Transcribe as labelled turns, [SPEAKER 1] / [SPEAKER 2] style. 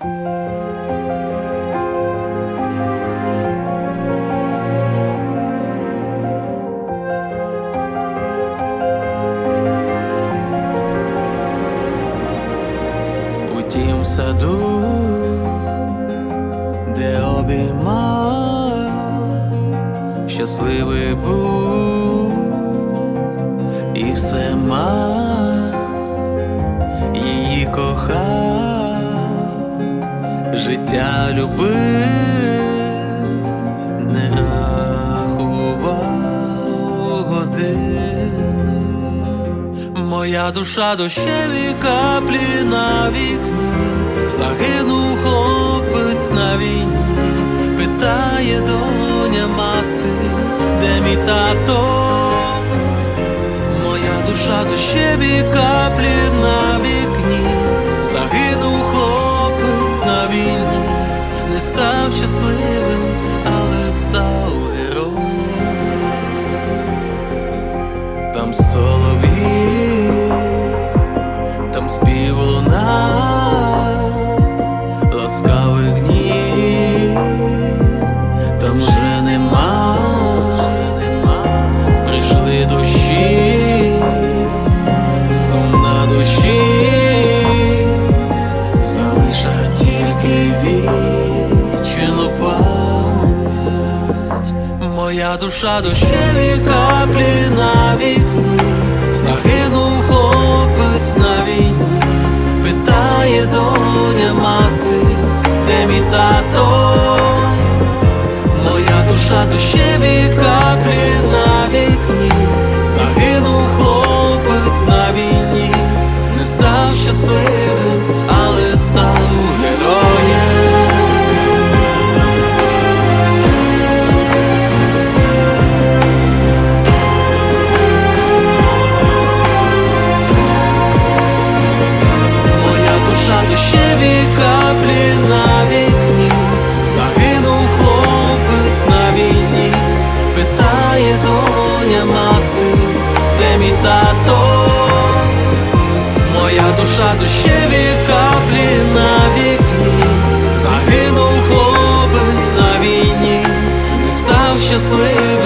[SPEAKER 1] У тім саду, де обіймав, щасливий був і все мав, її кохав, життя любив, не рахував годин. Моя душа дощеві каплі на вікні, загинув хлопець на війні, питає доня мати, де мій тато, моя душа дощеві каплі Там соловій, там спів луна, ласкавих днів, там вже нема, прийшли дощі, сум на душі, залиша тільки вічну пам'ять. Моя душа дощеві каплі на вікні, душа дощеві каплі should slip